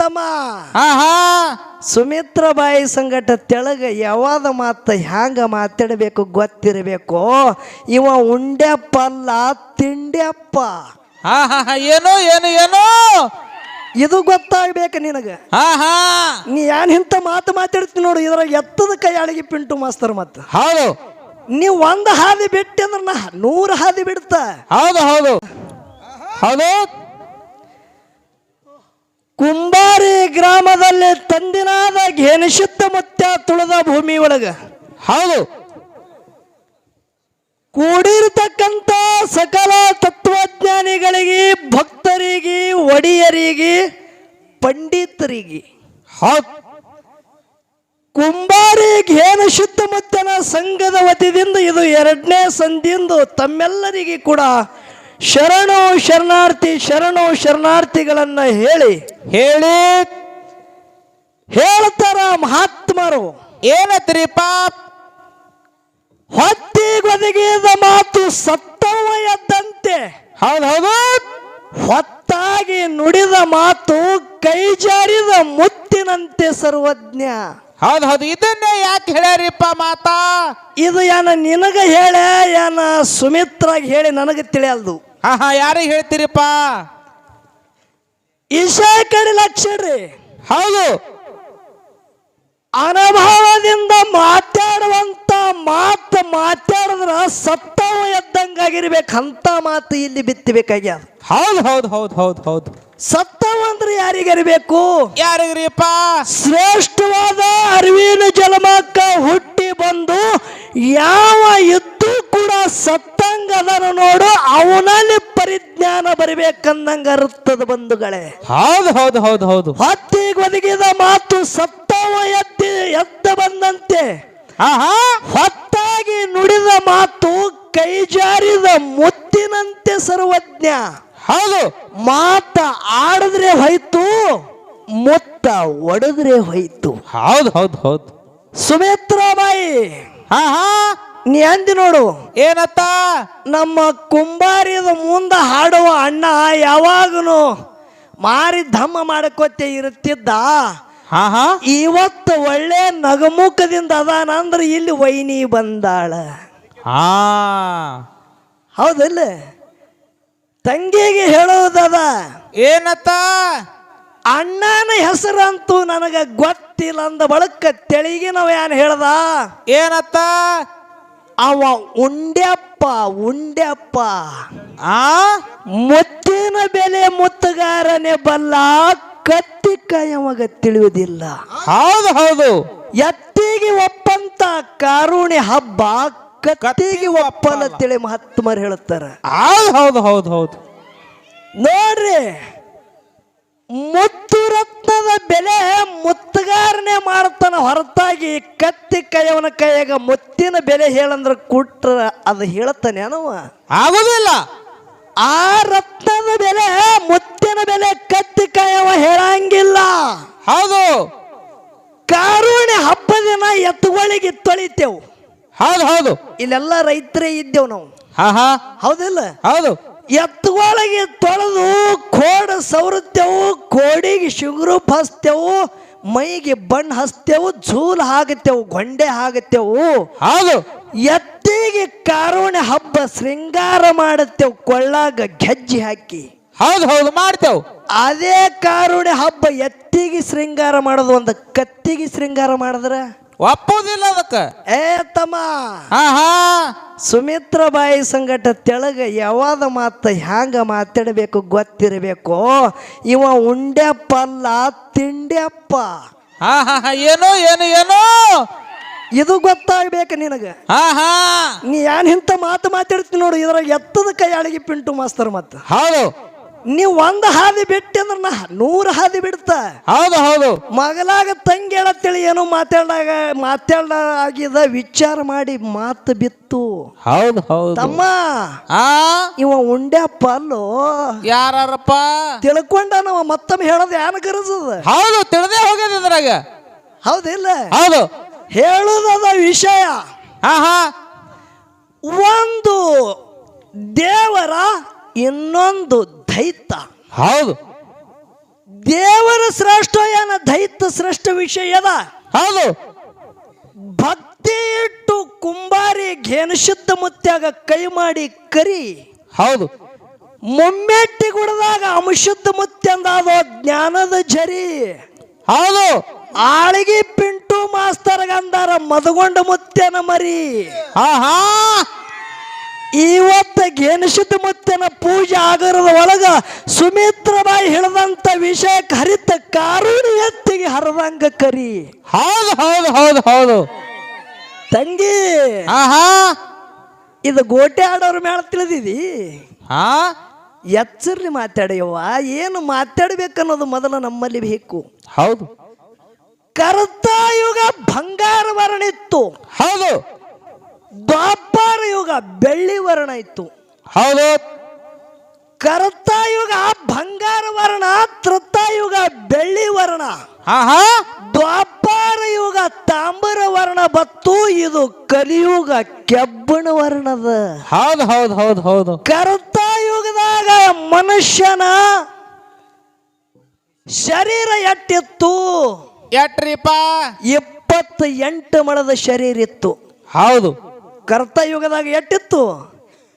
ತಮ್ಮ ಹಾ ಹಾ ಸುಮಿತ್ರ ಬಾಯಿ ಸಂಗಟ ತೆಳಗ ಯಾವಾದ ಮಾತ ಹ್ಯಾಂಗ ಮಾತಾಡಬೇಕು ಗೊತ್ತಿರಬೇಕು. ಇವ ಉಂಡ್ಯಪ್ಪ ಅಲ್ಲ ತಿಂಡ್ಯಪ್ಪ ಏನು ಏನು ಏನು. ಇದು ಗೊತ್ತಾಗ್ಬೇಕು ನಿನಗ. ಆಹಾ. ನೀ ಏನ್ ಇಂಥ ಮಾತು ಮಾತಾಡ್ತೀನಿ ನೋಡು ಇದ್ರಾಗ ಎತ್ತದ ಕೈ ಅಳಗಿ ಪಿಂಟು ಮಾಸ್ತರ್ ಮತ್ತ. ಹೌದು. ನೀವು ಒಂದು ಹಾದಿ ಬಿಟ್ಟಿ ಅಂದ್ರೆ ನಾ ನೂರು ಹಾದಿ ಬಿಡ್ತ. ಹೌದು ಹೌದು. ಹೌದು ಕುಂಬಾರಿ ಗ್ರಾಮದಲ್ಲಿ ತಂದಿನಾದ ಘೇನಿಶುದ್ಧ ಮುತ್ಯ ತುಳದ ಭೂಮಿ ಒಳಗ. ಹೌದು. ಕೂಡಿರ್ತಕ್ಕಂಥ ಸಕಲ ತತ್ವಜ್ಞಾನಿಗಳಿಗೆ ಭಕ್ತರಿಗೆ ಒಡೆಯರಿಗೆ ಪಂಡಿತರಿಗೆ. ಹೌದು. ಕುಂಬಾರಿ ಘೇನ ಶುದ್ಧ ಮುತ್ತನ ಸಂಘದ ವತಿಯಿಂದ ಇದು ಎರಡನೇ ಸಂಧಿಂದು ತಮ್ಮೆಲ್ಲರಿಗೆ ಕೂಡ ಶರಣು ಶರಣಾರ್ಥಿ ಶರಣು ಶರಣಾರ್ಥಿಗಳನ್ನ ಹೇಳಿ. ಹೇಳಿ ಹೇಳ್ತಾರ ಮಹಾತ್ಮರು. ಏನತ್ರಿಪ್ಪ ಹೊತ್ತಿಗೊದಗಿದ ಮಾತು ಸತ್ತವ ಎದ್ದಂತೆ. ಹೌದು ಹೌದು. ಹೊತ್ತಾಗಿ ನುಡಿದ ಮಾತು ಕೈ ಜಾರಿದ ಮುತ್ತಿನಂತೆ ಸರ್ವಜ್ಞ. ಹೌದು ಹೌದು. ಇದನ್ನೇ ಯಾಕೆ ಹೇಳ್ಯಾರಿಪ್ಪ ಮಾತಾ? ಇದು ಏನ ನಿನಗ ಹೇಳ ಏನ ಸುಮಿತ್ರಾಗ ಹೇಳಿ ನನಗೆ ತಿಳಿಯಲ್ದು. ಹಾ ಹಾ ಯಾರಿಗೆ ಹೇಳ್ತೀರಿಪ್ಪ? ಈಶಾ ಕಡೆ ಲಕ್ಷಡ್ರಿ ಹೌದು. ಅನುಭವದಿಂದ ಮಾತಾಡುವಂತ ಮಾತು ಮಾತಾಡಿದ್ರ ಸತ್ತವ ಎದ್ದಂಗಾಗಿರ್ಬೇಕಂತ ಮಾತು ಇಲ್ಲಿ ಬಿತ್ತಬೇಕಾಗ್ಯದ. ಹೌದು ಹೌದು ಹೌದು ಹೌದು ಹೌದು. ಸತ್ತವ ಅಂದ್ರೆ ಯಾರಿಗಿರಬೇಕು? ಯಾರಿಗ್ರಿಪ್ಪ ಶ್ರೇಷ್ಠವಾದ ಅರಿವಿನ ಜಲಮಕ್ಕ ಹುಟ್ಟಿ ಬಂದು ಯಾವ ಇದ್ದು ಕೂಡ ಸತ್ತಂಗದನು ನೋಡು ಅವನಲ್ಲಿ ಪರಿಜ್ಞಾನ ಬರಬೇಕಂದಂಗ ಅರ್ಥದ ಬಂಧುಗಳೇ. ಹೌದು ಹೌದು ಹೌದು ಹೌದು. ಹತ್ತಿಗೆ ಒದಗಿದ ಮಾತು ಸತ್ತವ ಎದ್ದಿ ಎದ್ದ ಬಂದಂತೆ. ಆಹಾ ಹೊತ್ತಾಗಿ ನುಡಿದ ಮಾತು ಕೈ ಜಾರಿದ ಮುತ್ತಿನಂತೆ ಸರ್ವಜ್ಞ. ಹೌದು. ಮಾತ ಆಡಿದ್ರೆ ಹೋಯ್ತು ಮುತ್ತ ಒಡೆದ್ರೆ ಹೋಯ್ತು. ಹೌದು ಹೌದು ಹೌದು. ಸುಮಿತ್ರಾಬಾಯಿ ಹಾ ಹಾ. ನೀ ಅಂದಿ ನೋಡು. ಏನತ್ತ? ನಮ್ಮ ಕುಂಬಾರಿದ ಮುಂದೆ ಹಾಡುವ ಅಣ್ಣ ಯಾವಾಗನು ಮಾರಿ ಧಮ್ಮ ಮಾಡಕೋತೆ ಇರುತ್ತಿದ್ದ. ಹಾ ಹಾ. ಇವತ್ತು ಒಳ್ಳೆ ನಗಮುಖದಿಂದ ಅದಾನಂದ್ರೆ ಇಲ್ಲಿ ವೈನಿ ಬಂದಾಳ. ಹಾ. ಹೌದಲ್ಲ? ತಂಗಿಗೆ ಹೇಳೋದದ ಏನತ್ತ? ಅಣ್ಣನ ಹೆಸರಂತೂ ನನಗ ಗೊತ್ತಿಲ್ಲ ಅಂದ ಬಳಕ ತೆಳಿಗೆ ನಾವು ಏನ್ ಹೇಳ್ದ? ಏನತ್ತ? ಅವ ಉಂಡ್ಯಪ್ಪ ಉಂಡ್ಯಪ್ಪ. ಆ? ಮುತ್ತಿನ ಬೆಲೆ ಮುತ್ತುಗಾರನೇ ಬಲ್ಲ ಕತ್ತಿ ಕಾಯವಾಗ ತಿಳಿಯುವುದಿಲ್ಲ. ಹೌದು ಹೌದು. ಎತ್ತಿಗೆ ಒಪ್ಪಂತ ಕಾರುಣಿ ಹಬ್ಬ ಕತ್ತಿಗೆ ಒಪ್ಪಲ್ಲ. ತಿಳಿ ಮಹಾತ್ಮರು ಹೇಳುತ್ತಾರೆ ಹೌದು ಹೌದು ಹೌದು ಹೌದು. ನೋಡ್ರಿ ಮುತ್ತು ರತ್ನದ ಬೆಲೆ ಮುತ್ತುಗಾರನೇ ಮಾಡ್ತಾನ ಹೊರತಾಗಿ ಕತ್ತಿ ಕೈಯವನ ಕೈಯಾಗ ಮುತ್ತಿನ ಬೆಲೆ ಹೇಳಂದ್ರ ಕೊಟ್ರ ಅದು ಹೇಳ್ತಾನೆ ಅನವ. ಆಗೋದಿಲ್ಲ. ಆ ರತ್ನದ ಬೆಲೆ ಮುತ್ತಿನ ಬೆಲೆ ಕತ್ತಿ ಕೈಯವ ಹೇಳಂಗಿಲ್ಲ. ಹೌದು. ಕಾರುಣೆ ಹಬ್ಬದಿನ ಎತ್ತುಗಳಿಗೆ ತೊಳಿತೇವು. ಹೌದು ಹೌದು. ಇಲ್ಲೆಲ್ಲ ರೈತರೇ ಇದ್ದೇವು ನಾವು. ಹಾ ಹಾ. ಹೌದಿಲ್ಲ? ಹೌದು. ಎತ್ತುಗಳಿಗೆ ತೊಳೆದು ಕೋಡ ಸವರುತ್ತೇವು ಕೋಡಿಗೆ ಶುಗ್ರೂಪ್ ಹಚ್ತೇವು ಮೈಗೆ ಬಣ್ಣ ಹಚ್ತೇವು ಝೂಲ್ ಹಾಕತ್ತೇವು ಗೊಂಡೆ ಹಾಕತ್ತೇವು. ಹೌದು. ಎತ್ತಿಗೆ ಕಾರುಣೆ ಹಬ್ಬ ಶೃಂಗಾರ ಮಾಡುತ್ತೇವು ಕೊಳ್ಳಾಗ ಗೆಜ್ಜೆ ಹಾಕಿ. ಹೌದು ಹೌದು ಮಾಡ್ತೇವೆ. ಅದೇ ಕಾರುಣೆ ಹಬ್ಬ ಎತ್ತಿಗೆ ಶೃಂಗಾರ ಮಾಡೋದು ಒಂದು ಕತ್ತಿಗೆ ಶೃಂಗಾರ ಮಾಡಿದ್ರ? ಒಪ್ಪುದಿಲ್ಲ ಅದಕ್ಕೆ. ಏ ತಮ್ಮ ಹಾ ಹಾ ಸುಮಿತ್ರ ಬಾಯಿ ಸಂಗಟ ತೆಳಗ ಯಾವಾದ ಮಾತು ಹ್ಯಾಂಗ ಮಾತಾಡಬೇಕು ಗೊತ್ತಿರಬೇಕು? ಇವ ಉಂಡ್ಯಪ್ಪ ಅಲ್ಲ ತಿಂಡ್ಯಪ್ಪ. ಹಾ ಹಾ ಹಾ ಏನು ಏನು ಏನು. ಇದು ಗೊತ್ತಾಗ್ಬೇಕು ನಿನಗ. ಹಾ ಹಾ ನೀ ಏನ್ ಇಂಥ ಮಾತು ಮಾತಾಡ್ತೀನಿ ನೋಡು ಇದ್ರಾಗ ಎತ್ತದ ಕೈ ಅಳಗಿ ಪಿಂಟು ಮಾಸ್ತರ್ ಮತ್ತ. ಹೌದು. ನೀವು ಒಂದು ಹಾದಿ ಬಿಟ್ಟಿ ಅಂದ್ರೆ ನಾ ನೂರು ಹಾದಿ ಬಿಡ್ತ. ಹೌದು ಹೌದು. ಮಗಲಾಗ ತಂಗಿ ಹೇಳತ್ತೇಳಿ ಏನೋ ಮಾತಾಡ್ದಾಗ ಮಾತಾಡಾಗಿದ ವಿಚಾರ ಮಾಡಿ ಮಾತು ಬಿತ್ತು. ಹೌದು ಹೌದು. ತಮ್ಮ ಆ? ಇವ ಉಂಡ್ಯಪ್ಪ ಅಲ್ಲೋ ಯಾರಪ್ಪ ತಿಳ್ಕೊಂಡ ನಾವ ಮತ್ತೊಮ್ಮೆ ಹೇಳೋದು ಯಾನ ಕರೆಸದ ಹೌದು ತಿಳಿದೇ ಹೋಗ್ಯದ ಇದ್ರಾಗ. ಹೌದಿಲ್ಲ ಹೌದು. ಹೇಳುದದ ವಿಷಯ. ಹಾ ಹಾ. ಒಂದು ದೇವರ ಇನ್ನೊಂದು ದೈತ ಹೌದು. ದೇವರ ಶ್ರೇಷ್ಠ ಏನ? ದೈತ್ಯ ಶ್ರೇಷ್ಠ ವಿಷಯದ ಹೌದು. ಭಕ್ತಿ ಇಟ್ಟು ಕುಂಬಾರಿ ಘೇನಶುದ್ಧ ಮುತ್ಯಾಗ ಕೈ ಮಾಡಿ ಕರಿ. ಹೌದು. ಮುಮ್ಮೆಟ್ಟಿ ಗುಡದಾಗ ಅಮಶುದ್ಧ ಮುತ್ಯಂದಾದೋ ಜ್ಞಾನದ ಜರಿ ಹೌದು. ಆಳಿಗೆ ಪಿಂಟು ಮಾಸ್ತರ್ಗಂದಾರ ಮದಗೊಂಡ ಮುತ್ಯನ ಮರಿ. ಹಾ ಹಾ ಇವತ್ತ ಮುತ್ತಿನ ಪೂಜೆ ಆಗರದ ಒಳಗ ಸುಮಿತ್ರಬಾಯಿ ಹಿಡಿದಂತ ವಿಷಯಕ್ಕೆ ಹರಿತ ಕಾರುಣಿ ಎತ್ತಿಗೆ ಹರದಂಗ ಕರಿ. ಹೌದು ಹೌದು ಹೌದು ಹೌದು. ತಂಗಿ ಹಾ ಹಾ ಇದು ಗೋಟೆ ಆಡೋರ್ ಮೇಳ ತಿಳಿದಿದಿ? ಹಾ. ಎಚ್ಚರ್ಲಿ ಮಾತಾಡ್ಯವ್ವ ಏನು ಮಾತಾಡ್ಬೇಕನ್ನೋದು ಮೊದಲು ನಮ್ಮಲ್ಲಿ ಬೇಕು. ಹೌದು. ಕರ್ತಾಯುಗ ಬಂಗಾರ ವರ್ಣಿತ್ತು ಹೌದು. ದ್ವಾಪಾರ ಯುಗ ಬೆಳ್ಳಿ ವರ್ಣ ಇತ್ತು. ಹೌದು. ಕರ್ತಾಯುಗ ಬಂಗಾರ ವರ್ಣ ತೃತಾಯುಗ ಬೆಳ್ಳಿ ವರ್ಣ. ದ್ವಾಪಾರ ಯುಗ ತಾಮ್ರ ವರ್ಣ ಬತ್ತು ಇದು ಕಲಿಯುಗ ಕೆಬ್ಬಣ ವರ್ಣದ. ಹೌದು ಹೌದು ಹೌದು ಹೌದು. ಕರ್ತಾಯುಗದಾಗ ಮನುಷ್ಯನ ಶರೀರ ಎಟ್ಟಿತ್ತು. ಎಟ್ರಿಪ್ಪ? ಇಪ್ಪತ್ತ ಎಂಟು ಮಳದ ಶರೀರ ಇತ್ತು. ಹೌದು. ಕರ್ತಯುಗದಾಗ ಎಟ್ಟಿತ್ತು?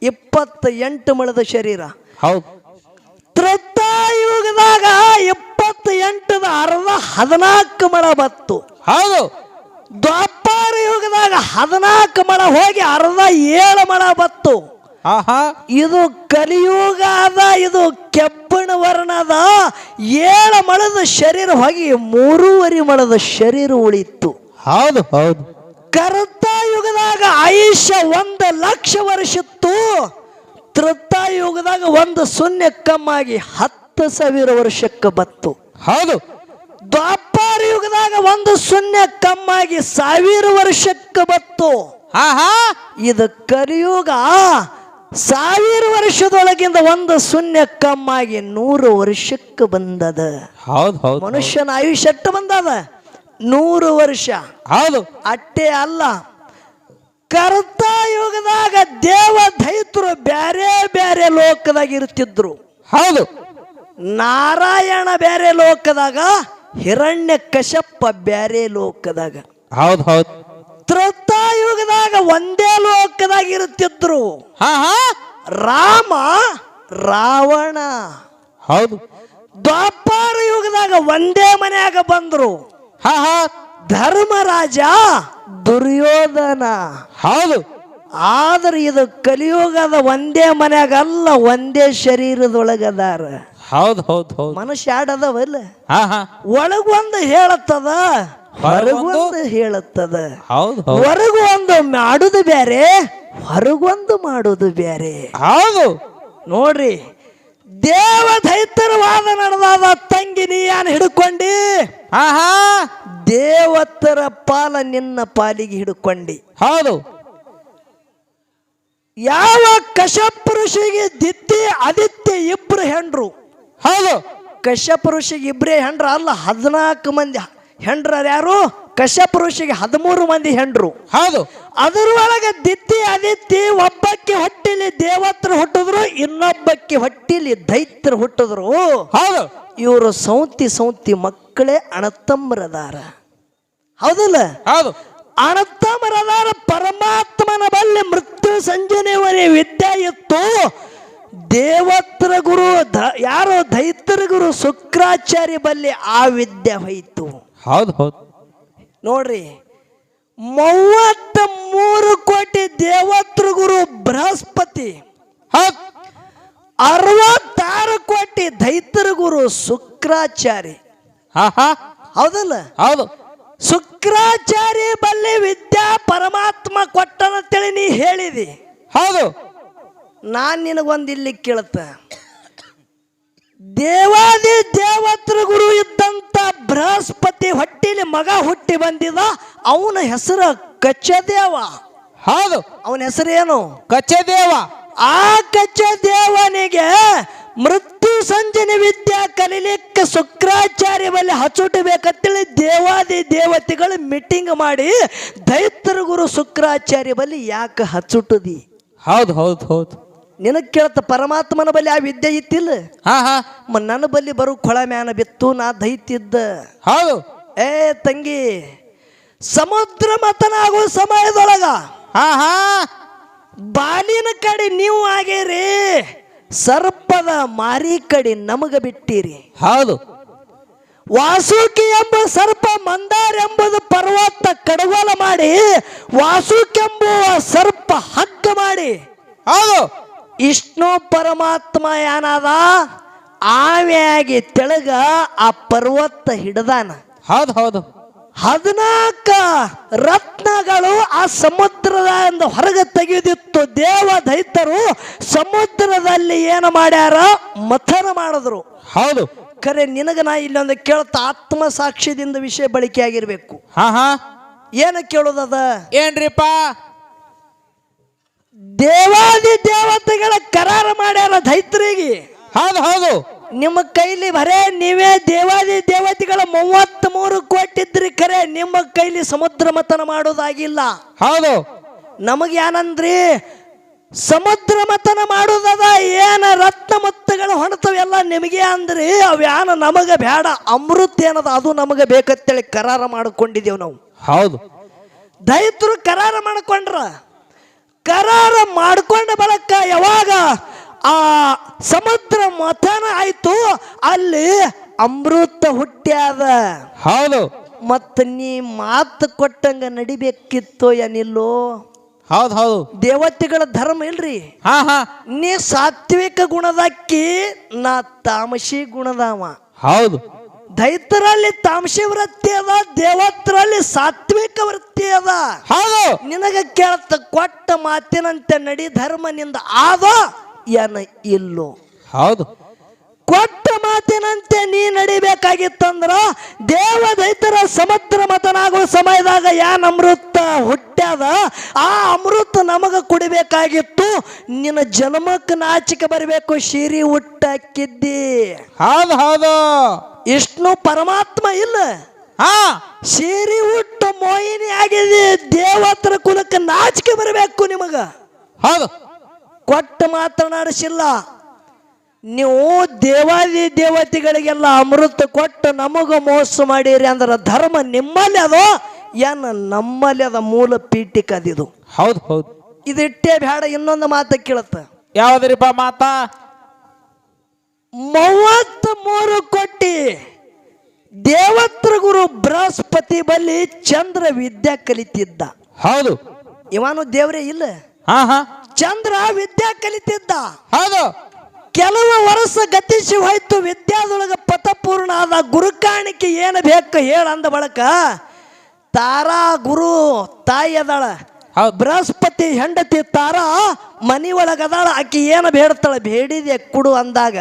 ಇಪ್ಪತ್ತ ಎಂಟು ಮಳದ ಶರೀರ. ಹೌದು. ತ್ರೇತಾಯುಗದಾಗ ಇಪ್ಪತ್ತ ಎಂಟದ ಅರ್ಧ ಹದಿನಾಲ್ಕು ಮಳ ಬತ್ತು. ಹೌದು. ದ್ವಾಪಾರ ಯುಗದಾಗ ಹದಿನಾಲ್ಕು ಮಳ ಹೋಗಿ ಅರ್ಧ ಏಳು ಮಳ ಬತ್ತು. ಇದು ಕಲಿಯುಗ ಅದ ಇದು ಕೆಬ್ಬಣ ವರ್ಣದ ಏಳು ಮಳದ ಶರೀರ ಹೋಗಿ ಮೂರುವರೆ ಮಳದ ಶರೀರ ಉಳಿತು ಹೌದು ಹೌದು. ಕರ್ತಾಯುಗದಾಗ ಆಯುಷ್ಯ ಒಂದು ಲಕ್ಷ ವರ್ಷ ಇತ್ತು. ತ್ರೇತಾಯುಗದಾಗ ಒಂದು ಶೂನ್ಯ ಕಮ್ಮಾಗಿ ಹತ್ತು ಸಾವಿರ ವರ್ಷಕ್ಕೆ ಬತ್ತು ಹೌದು. ದ್ವಾಪಾರ ಯುಗದಾಗ ಒಂದು ಶೂನ್ಯ ಕಮ್ಮಾಗಿ ಸಾವಿರ ವರ್ಷಕ್ಕೆ ಬತ್ತು ಆಹಾ. ಇದು ಕಲಿಯುಗ ಸಾವಿರ ವರ್ಷದೊಳಗಿಂದ ಒಂದು ಶೂನ್ಯ ಕಮ್ಮಾಗಿ ನೂರು ವರ್ಷಕ್ಕೆ ಬಂದದ. ಹೌದು ಹೌದು ಮನುಷ್ಯನ ಆಯುಷ್ಯ ಬಂದದ? ನೂರು ವರ್ಷ. ಹೌದು. ಅಟ್ಟೆ ಅಲ್ಲ. ಕರ್ತಾಯುಗದಾಗ ದೇವ ದೈತ್ರು ಬ್ಯಾರೆ ಬ್ಯಾರೆ ಲೋಕದಾಗ ಇರ್ತಿದ್ರು ಹೌದು. ನಾರಾಯಣ ಬ್ಯಾರೆ ಲೋಕದಾಗ ಹಿರಣ್ಯ ಕಶಪ್ಪ ಬ್ಯಾರೆ ಲೋಕದಾಗ. ಹೌದು ಹೌದು. ತೃತಾಯುಗದಾಗ ಒಂದೇ ಲೋಕದಾಗ ಇರುತ್ತಿದ್ರು. ರಾಮ ರಾವಣ. ಹೌದು. ದ್ವಾಪಾರ ಯುಗದಾಗ ಒಂದೇ ಮನೆಯಾಗ ಬಂದ್ರು. ಧರ್ಮರಾಜ ದುರ್ಯೋಧನ. ಹೌದು. ಆದ್ರೆ ಇದು ಕಲಿಯುಗದ ಒಂದೇ ಮನ್ಯಾಗ ಅಲ್ಲ ಒಂದೇ ಶರೀರದೊಳಗದಾರ. ಹೌದು ಹೌದು ಹೌದು. ಮನುಷ್ಯ ಆಡದವಲ್ಲ ಹಾ ಹಾ. ಒಳಗೊಂದು ಹೇಳತ್ತದ ಹೊರಗೊಂದು ಹೇಳುತ್ತದ. ಹೌದು ಹೌದು. ಹೊರಗು ಒಂದು ಮಾಡುದು ಬೇರೆ ಹೊರಗೊಂದು ಮಾಡುದು ಬೇರೆ ಹೌದು. ನೋಡ್ರಿ ದೇವ ದೈತರವಾದ ನಡೆದಾದ ತಂಗಿ ನೀ ಏನ್ ಹಿಡ್ಕೊಂಡಿ? ಹಾ ಹಾ. ದೇವತರ ಪಾಲ ನಿನ್ನ ಪಾಲಿಗೆ ಹಿಡ್ಕೊಂಡಿ. ಹೌದು. ಯಾವ ಕಶ್ಯಪ ಋಷಿಗೆ ದಿತ್ತಿ ಆದಿತ್ಯ ಇಬ್ರು ಹೆಂಡ್ರು? ಹೌದು. ಕಶ್ಯಪ ಋಷಿಗೆ ಇಬ್ರೇ ಹೆಂಡ್ರ ಅಲ್ಲ ಹದಿನಾಲ್ಕು ಮಂದಿ ಹೆಂಡ್ರ ಯಾರು? ಕಶ್ಯಪ ಋಷಿಗೆ ಹದಿಮೂರು ಮಂದಿ ಹೆಂಡ್ರು. ಹೌದು. ಅದರೊಳಗೆ ದಿತ್ತಿ ಅದಿತ್ತಿ ಒಬ್ಬಕ್ಕೆ ಹೊಟ್ಟಿಲಿ ದೇವತ್ರ ಹುಟ್ಟಿದ್ರು ಇನ್ನೊಬ್ಬಕ್ಕೆ ಹೊಟ್ಟಿಲಿ ದೈತ್ರ ಹುಟ್ಟಿದ್ರು. ಹೌದು. ಇವರು ಸೌತಿ ಸೌತಿ ಮಕ್ಕಳೇ ಅಣತಮ್ಮರದಾರ ಹೌದಲ್ಲ? ಹೌದು. ಅಣತಮ್ಮರದಾರ ಪರಮಾತ್ಮನ ಬಲ್ಲಿ ಮೃತ್ಯು ಸಂಜನೆವರೆ ವಿದ್ಯೆ ಇತ್ತು. ದೇವತ್ರ ಗುರು ಧ ಯಾರೋ ದೈತ್ರ ಗುರು ಶುಕ್ರಾಚಾರ್ಯ ಬಲ್ಲಿ ಆ ವಿದ್ಯೆ ಹೋಯಿತು. ಹೌದು ಹೌದು. ನೋಡ್ರಿ ಮೂವತ್ತ ಮೂರು ಕೋಟಿ ದೇವತ್ರ ಗುರು ಬೃಹಸ್ಪತಿ ಅರವತ್ತಾರು ಕೋಟಿ ದೈತ್ರ ಗುರು ಶುಕ್ರಾಚಾರಿ. ಹಾ ಹಾ. ಹೌದಲ್ಲ? ಹೌದು. ಶುಕ್ರಾಚಾರಿ ಬಲ್ಲಿ ವಿದ್ಯಾ ಪರಮಾತ್ಮ ಕೊಟ್ಟನಂತೇಳಿ ನೀ ಹೇಳಿದಿ. ಹೌದು. ನಾನ್ ನಿನಗೊಂದು ಇಲ್ಲಿ ಕೇಳುತ್ತ ದೇವಾದಿ ದೇವತ್ರ ಗುರು ಇದ್ದಂತ ಬೃಹಸ್ಪತಿ ಹೊಟ್ಟಿಲಿ ಮಗ ಹುಟ್ಟಿ ಬಂದಿದ ಅವನ ಹೆಸರು ಕಚ್ಚದೇವ ಹೌದು. ಅವನ ಹೆಸರೇನು? ಕಚ್ಚದೇವ ಆ ಕಚ್ಚದೇವನಿಗೆ ಮೃತ್ಯು ಸಂಜನೆ ವಿದ್ಯಾ ಕಲಿಲಿಕ್ಕೆ ಶುಕ್ರಾಚಾರ್ಯ ಬಲ್ಲಿ ಹಚ್ಚುಟಬೇಕಂತೇಳಿ ದೇವಾದಿ ದೇವತೆಗಳು ಮೀಟಿಂಗ್ ಮಾಡಿ ದೈತ್ರ ಗುರು ಶುಕ್ರಾಚಾರ್ಯ ಬಲ್ಲಿ ಯಾಕೆ ಹಚ್ಚುಟದಿ ಹೌದು ಹೌದು ಹೌದು. ನಿನಗ್ ಕೇಳ್ತ ಪರಮಾತ್ಮನ ಬಳಿ ಆ ವಿದ್ಯೆ ಇತ್ತಿಲ್ಲ? ಹಾ ಹಾ. ಮ ನನ್ನ ಬಳಿ ಬರು ಕೊಳ ಮ್ಯಾನ ಬಿತ್ತು ನಾ ದೈತಿದ್ದ ಹೌದು. ಏ ತಂಗಿ ಸಮುದ್ರ ಮತನಾಗೋ ಸಮಯದೊಳಗ ಹಾ ಹಾ. ಬಾಲಿನ ಕಡೆ ನೀವು ಆಗೇರಿ ಸರ್ಪದ ಮಾರಿ ಕಡೆ ನಮಗ ಬಿಟ್ಟಿರಿ. ಹೌದು. ವಾಸುಕಿ ಎಂಬ ಸರ್ಪ ಮಂದಾರ ಎಂಬುದು ಪರ್ವತ ಕಡಗೋಲ ಮಾಡಿ ವಾಸುಕೆಂಬುವ ಸರ್ಪ ಹಗ್ಗ ಮಾಡಿ. ಹೌದು. ವಿಷ್ಣು ಪರಮಾತ್ಮ ಏನಾದ? ಆವ್ಯಾಗಿ ತೆಳಗ ಆ ಪರ್ವತ ಹಿಡ್ದಾನ. ಹೌದು ಹೌದು. ಹದಿನಾಲ್ಕ ರತ್ನಗಳು ಆ ಸಮುದ್ರದ ಹೊರಗೆ ತೆಗೆದಿತ್ತು. ದೇವ ದೈತರು ಸಮುದ್ರದಲ್ಲಿ ಏನು ಮಾಡ್ಯಾರ? ಮಥನ ಮಾಡಿದ್ರು. ಹೌದು. ಖರೆ ನಿನಗ ನಾ ಇಲ್ಲೊಂದು ಕೇಳ್ತಾ ಆತ್ಮ ಸಾಕ್ಷ್ಯದಿಂದ ವಿಷಯ ಬಳಕೆ ಆಗಿರ್ಬೇಕು. ಹಾ ಹಾ. ಏನು ಕೇಳೋದದ? ಏನ್ರಿಪ್ಪ ದೇವಾದಿ ದೇವತೆಗಳ ಕರಾರ ಮಾಡ್ಯಾರ ದೈತ್ರಿಗೆ. ಹೌದು ಹೌದು. ನಿಮ್ಮ ಕೈಲಿ ಬರೇ ನೀವೇ ದೇವಾದಿ ದೇವತೆಗಳ ಮೂವತ್ತ್ ಮೂರು ಕೊಟ್ಟಿದ್ರಿ ಕರೆ ನಿಮ್ಮ ಕೈಲಿ ಸಮುದ್ರ ಮತನ ಮಾಡೋದಾಗಿಲ್ಲ. ಹೌದು. ನಮಗೆ ಏನಂದ್ರಿ ಸಮುದ್ರ ಮತನ ಮಾಡೋದದ ಏನ ರತ್ನ ಮುತ್ತುಗಳು ಹೊಣತವೆಲ್ಲ ನಿಮಗೆ ಅಂದ್ರಿ? ಅವ್ಯಾನ ನಮಗೆ ಬೇಡ ಅಮೃತ ಏನದ ಅದು ನಮಗೆ ಬೇಕಂತೇಳಿ ಕರಾರ ಮಾಡಿಕೊಂಡಿದ್ದೇವೆ ನಾವು. ಹೌದು. ದೈತರು ಕರಾರ ಮಾಡ್ಕೊಂಡ್ರ. ಕರಾರ ಮಾಡ್ಕೊಂಡ ಬಳಿಕ ಯಾವಾಗ? ಆ ಸಮುದ್ರ ಮಥನ ಆಯ್ತು ಅಲ್ಲಿ ಅಮೃತ ಹುಟ್ಟ್ಯಾದ. ಹೌದು. ಮತ್ತ ನೀ ಮಾತು ಕೊಟ್ಟಂಗ ನಡಿಬೇಕಿತ್ತು ಏನಿಲ್ಲೋ? ಹೌದು ಹೌದು. ದೇವತೆಗಳ ಧರ್ಮ ಇಲ್ರಿ? ಹಾ ಹಾ. ನೀ ಸಾತ್ವಿಕ ಗುಣದಕ್ಕಿ ನಾ ತಾಮಸಿ ಗುಣದಾವ ಹೌದು. ದೈತರಲ್ಲಿ ತಾಮಸಿ ವೃತ್ತಿ ಅದ ದೇವತ್ರಲ್ಲಿ ಸಾತ್ವಿಕ ವೃತ್ತಿ ಅದ. ಹೌದು. ನಿನಗ ಕೇಳತ್ತ ಕೊಟ್ಟ ಮಾತಿನಂತೆ ನಡಿ ಧರ್ಮ ನಿಂದ ಆದ ಏನ ಇಲ್ಲೋ. ಹೌದು. ಕೊಟ್ಟ ಮಾತಿನಂತೆ ನೀ ನಡಿಬೇಕಾಗಿತ್ತಂದ್ರ ದೇವದೈತರ ಸಮುದ್ರ ಮತನಾಗುವ ಸಮಯದಾಗ ಯಾನ್ ಅಮೃತ ಹುಟ್ಟ್ಯಾದ ಆ ಅಮೃತ ನಮಗ ಕುಡಿಬೇಕಾಗಿತ್ತು. ನಿನ್ನ ಜನ್ಮಕ್ಕೆ ನಾಚಿಕೆ ಬರಬೇಕು ಶಿರಿ ಹುಟ್ಟಾಕಿದ್ದಿ ಹೌದು ಹೌದು. ಇಷ್ಟು ಪರಮಾತ್ಮ ಇಲ್ಲ. ಹಾ. ಸೀರಿ ಹುಟ್ಟು ಮೋಹಿನಿ ಆಗಿದೆ ದೇವತರ ಕುಲಕ್ಕೆ ನಾಚಿಕೆ ಬರಬೇಕು ನಿಮಗ. ಹೌದು. ಕೊಟ್ಟು ಮಾತನಾಡಿಸಿಲ್ಲ ನೀವು ದೇವಾದಿ ದೇವತೆಗಳಿಗೆಲ್ಲ ಅಮೃತ ಕೊಟ್ಟು ನಮಗ ಮೋಸ ಮಾಡಿರಿ ಅಂದ್ರೆ ಧರ್ಮ ನಿಮ್ಮಲ್ಲಿ ಅದು ಏನ ನಮ್ಮಲ್ಲಿ ಅದ ಮೂಲ ಪೀಠಿಕ ಅದಿದು ಹೌದು ಹೌದು. ಇದಿಟ್ಟೇ ಬೇಡ ಇನ್ನೊಂದು ಮಾತು ಕೇಳುತ್ತ. ಯಾವ್ದ್ರಿಪ್ಪ ಮಾತಾ? ಮೂವತ್ತ್ ಮೂರು ಕೊಟ್ಟಿ ದೇವತ್ರ ಗುರು ಬೃಹಸ್ಪತಿ ಬಲ್ಲಿ ಚಂದ್ರ ವಿದ್ಯಾ ಕಲಿತಿದ್ದ. ಹೌದು. ಇವನು ದೇವ್ರೇ ಇಲ್ಲ. ಹಾ ಹಾ. ಚಂದ್ರ ವಿದ್ಯಾ ಕಲಿತಿದ್ದ. ಹೌದು. ಕೆಲವು ವರ್ಷ ಗತಿಸಿ ಹೋಯ್ತು ವಿದ್ಯಾದೊಳಗ ಪಥಪೂರ್ಣ ಆದ ಗುರುಕಾಣಿಕೆ ಏನು ಬೇಕು ಹೇಳ ಅಂದ ಬಳಕ. ತಾರಾ ಗುರು ತಾಯಿ ಅದಾಳ. ಬೃಹಸ್ಪತಿ ಹೆಂಡತಿ ತಾರಾ ಮನಿ ಒಳಗದಾಳ ಆಕಿ ಏನು ಬೇಡ್ತಾಳ? ಬೇಡಿದೆ ಕುಡು ಅಂದಾಗ.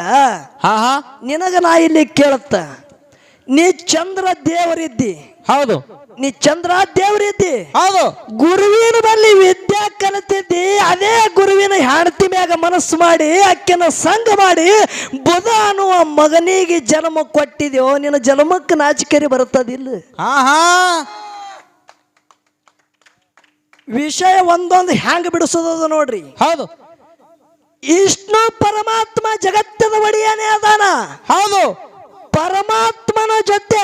ಹಾ ಹಾ. ನಿನಗ ನಾ ಇಲ್ಲಿ ಕೇಳುತ್ತ. ನೀ ಚಂದ್ರ ದೇವರಿದ್ದಿ. ಹೌದು. ನೀ ಚಂದ್ರ ದೇವ್ರಿದ್ದಿ ಹೌದು. ಗುರುವಿನ ಬಳಿ ವಿದ್ಯಾ ಕಲಿತಿದ್ದಿ ಅದೇ ಗುರುವಿನ ಹೆಂಡತಿ ಮ್ಯಾಗ ಮನಸ್ಸು ಮಾಡಿ ಅಕ್ಕಿನ ಸಂಘ ಮಾಡಿ ಬುಧ ಅನ್ನುವ ಮಗನಿಗೆ ಜನ್ಮ ಕೊಟ್ಟಿದ್ಯೋ ನಿನ್ನ ಜನ್ಮಕ್ಕೆ ನಾಚಿಕೆರಿ ಬರುತ್ತದಿಲ್ಲ ಹಾ ಹಾ ವಿಷಯ ಒಂದೊಂದು ಹ್ಯಾಂಗ ಬಿಡಿಸೋದು ನೋಡ್ರಿ. ಹೌದು. ವಿಷ್ಣು ಪರಮಾತ್ಮ ಜಗತ್ತದ ಒಡೆಯನೇ ಅದಾನ. ಹೌದು. ಪರಮಾತ್ಮನ ಜೊತೆ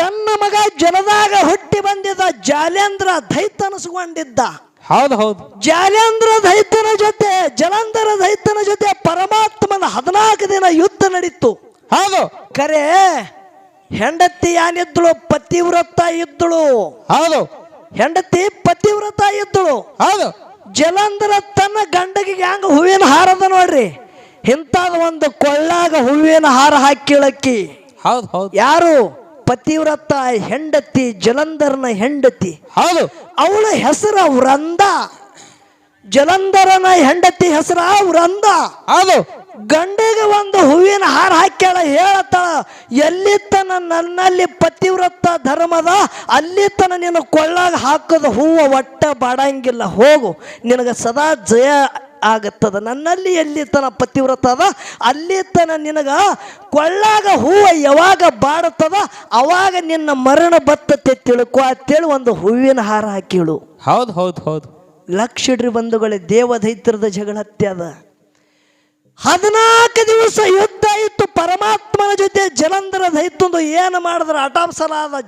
ತನ್ನ ಮಗ ಜನದಾಗ ಹುಟ್ಟಿ ಬಂದಿದ್ದ ಜಾಲೇಂದ್ರ ದೈತನಸ್ಕೊಂಡಿದ್ದ ಹೌದು ಹೌದು. ಜಾಲೇಂದ್ರ ದೈತನ ಜೊತೆ ಜಲಂಧರ ದೈತನ ಜೊತೆ ಪರಮಾತ್ಮನ ಹದಿನಾಲ್ಕು ದಿನ ಯುದ್ಧ ನಡೀತು. ಹೌದು. ಕರೆ ಹೆಂಡತಿ ಯಾನಿದ್ದಳು ಪತಿವ್ರತ ಇದ್ದಳು. ಹೌದು. ಹೆಂಡತಿ ಪತಿವ್ರತ ಇದ್ದಳು. ಹೌದು. ಜಲಂಧರ ತನ್ನ ಗಂಡಗಿಗೆ ಹ್ಯಾಂಗ ಹೂವಿನ ಹಾರದ ನೋಡ್ರಿ? ಇಂಥದ ಒಂದು ಕೊಳ್ಳಾಗ ಹೂವಿನ ಹಾರ ಹಾಕಿಳಕ್ಕಿ ಹೌದು ಹೌದು. ಯಾರು? ಪತಿವ್ರತ ಹೆಂಡತಿ ಜಲಂಧರ್ನ ಹೆಂಡತಿ. ಹೌದು. ಅವಳ ಹೆಸರ ವೃಂದ. ಜಲಂಧರನ ಹೆಂಡತಿ ಹೆಸರ ವೃಂದ. ಹೌದು. ಗಂಡಿಗೆ ಒಂದು ಹೂವಿನ ಹಾರ ಹಾಕ್ಯಾಳ ಹೇಳತ್ತಾಳ ಎಲ್ಲಿ ತನ ನನ್ನಲ್ಲಿ ಪತಿವ್ರತ ಧರ್ಮದ? ಅಲ್ಲಿ ತನ ನಿನ್ನ ಕೊಳ್ಳಾಗ ಹಾಕದ ಹೂವು ಒಟ್ಟ ಬಾಡಂಗಿಲ್ಲ. ಹೋಗು ನಿನಗೆ ಸದಾ ಜಯ ಆಗತ್ತದ. ನನ್ನಲ್ಲಿ ಎಲ್ಲಿ ತನ ಪತಿವ್ರತ ಅದ ಅಲ್ಲಿ ತನ ನಿನಗ ಕೊಳ್ಳಾಗ ಹೂವ ಯಾವಾಗ ಬಾಡತದ ಅವಾಗ ನಿನ್ನ ಮರಣ ಬತ್ತತೆ ತಿಳುಕು ಅಂತೇಳಿ ಒಂದು ಹೂವಿನ ಹಾರ ಹಾಕಿಳು. ಹೌದು ಹೌದು ಹೌದು. ಲಕ್ಷ ಇಡ್ರಿ ಬಂಧುಗಳೇ ದೇವದೈತ್ರದ ಜಗಳ ಅದ. ಹದಿನಾಲ್ಕು ದಿವಸ ಯುದ್ಧ ಇತ್ತು. ಪರಮಾತ್ಮನ ಜೊತೆ ಜಲಂಧರ ದೈತಂದು ಏನು ಮಾಡಿದ್ರೆ? ಅಟಾಪ್ಸಲಾದ